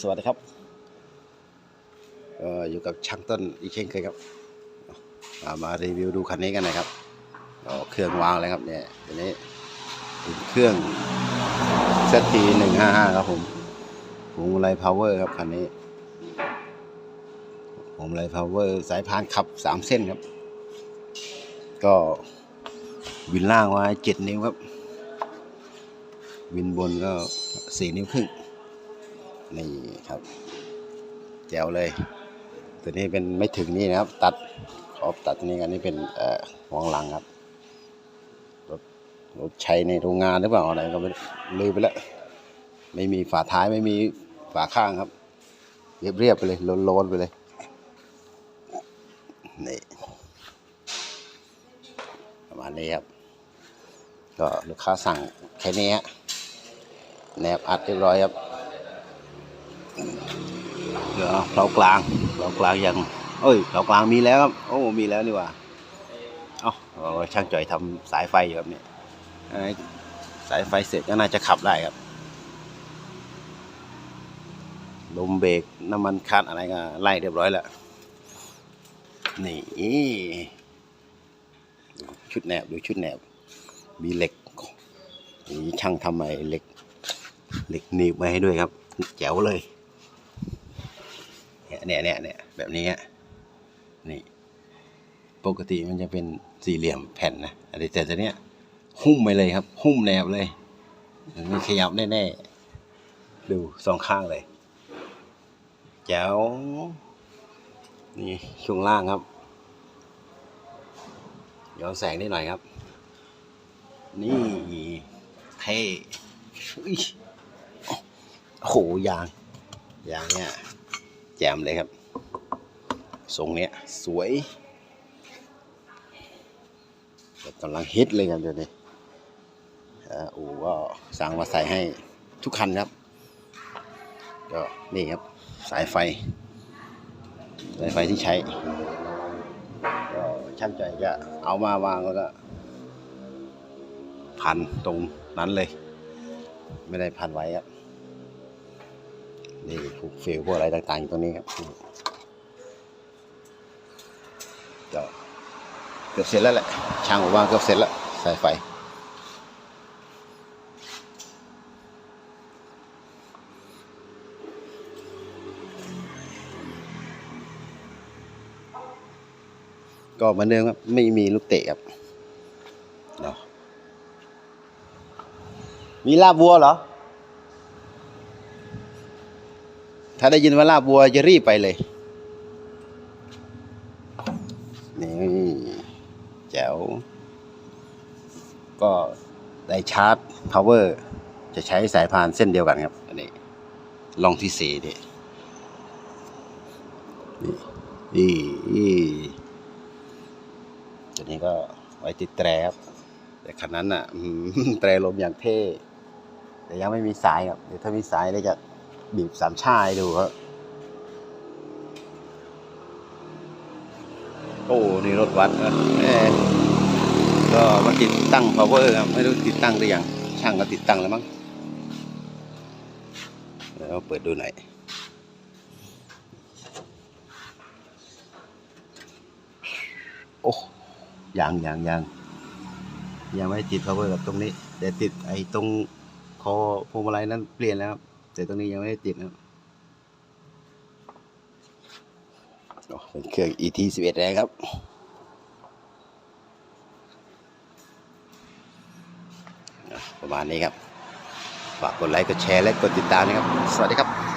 สวัสดีครับอยู่กับช่างต้นอีกเช่นเคยครับมารีวิวดูคันนี้กันหนะครับเครื่องวางเลยครับเนี่ยตัวนี้เป็นเครื่องเซตีหนึ่งห้าห้าครับผมผงไรพาวเวอร์ครับคันนี้ผงไรพาวเวอร์สายพานขับสามเส้นครับ ก็วินล่างไว้เจ็ดนิ้วครับ วินบนก็สี่นิ้วครึ่ง นี่ครับ แจวเลย ตัวนี้เป็นไม่ถึงนี่นะครับ ตัดขอบตัดนี่กันนี่เป็นเอ่อวงหลังครับรถรถใช้ในโรงงานหรือเปล่าอะไรก็ไม่ลืมไปแล้วไม่มีฝาท้ายไม่มีฝาข้างครับ เรียบเรียบๆไปเลยโลนๆไปเลยนี่ประมาณนี้ครับก็ลูกค้าสั่งแค่นี้ฮะแนบอัดเรียบร้อยครับ เดี๋ยวเผากลางเผากลางยังเอ้ยเผากลางมีแล้วครับโอ้มีแล้วนี่ว่าเอ้าเอช่างจ่อยทำสายไฟอยู่ครับเนี่ยสายไฟเสร็จก็น่าจะขับได้ครับลมเบรกน้ำมันคัดอะไรก็ไล่เรียบร้อยแล้วนี่ชุดแหนบดูชุดแหนบมีเหล็กมีช่างทำไมเหล็กเหล็กหนีบไว้ให้ด้วยครับ แจ๋วเลย เนี่ยเนี่ยเนี่ยแบบนี้นี่ ปกติมันจะเป็นสี่เหลี่ยมแผ่นนะแต่แต่ตัวเนี้ยหุ้มไปเลยครับ หุ้มแนบเลยมันไม่ขยับแน่ๆดูสองข้างเลยแจ๋วนี่ช่วงล่างครับย้อนแสงนิดหน่อยครับ นี่เท่อุ๊ยโอ้โหยางยางเนี่ย แจมเลยครับ ทรงเนี้ยสวยกำลังฮิตเลยครับเดี๋ยวนี้อูก็สั่งมาใส่ให้ทุกคันครับ ก็นี่ครับสายไฟ สายไฟที่ใช้ก็ช่างใจจะเอามาวางแล้วก็พันตรงนั้นเลย ไม่ได้พันไว้ครับ นี่ผูกฟิลพวกอะไรต่างๆอยู่ตรงนี้ครับก็เกือบเสร็จแล้วแหละช่างบอกว่าเกือบเสร็จแล้วสายไฟก็เหมือนเดิมครับไม่มีลูกเตะครับเนาะมีลาบวัวเหรอ ถ้าได้ยินว่าลาบวัวจะรีบไปเลยนี่แจ๋ว ก็ได้ชาร์จ power จะใช้สายพานเส้นเดียวกันครับ อันนี้ลองที่สีดินี่นี่ตัวนี้ก็ไว้ติดแตรครับแต่คันนั้นอะแตรลมอย่างเท่ แต่ยังไม่มีสายครับ เดี๋ยวถ้ามีสายเดี๋ยจะ บีบสามชายดูครับโอ้นี่รถวัดนะแหมก็มาติดตั้ง power ครับไม่รู้ติดตั้งหรือยังช่างก็ติดตั้งแล้วมั้งเดี๋ยวเปิดดูหน่อยโอ้ยังยังยังยังไม่ได้ติด power กับตรงนี้ แต่ติดไอ้ตรงคอพวงมาลัยนั้นเปลี่ยนแล้วครับ แต่ตรงนี้ยังไม่ได้ติดนะครับโอ้เป็นเครื่อง ET 11แล้วครับประมาณนี้ครับ ฝากกดไลค์ กดแชร์ และกดติดตามนะครับ สวัสดีครับ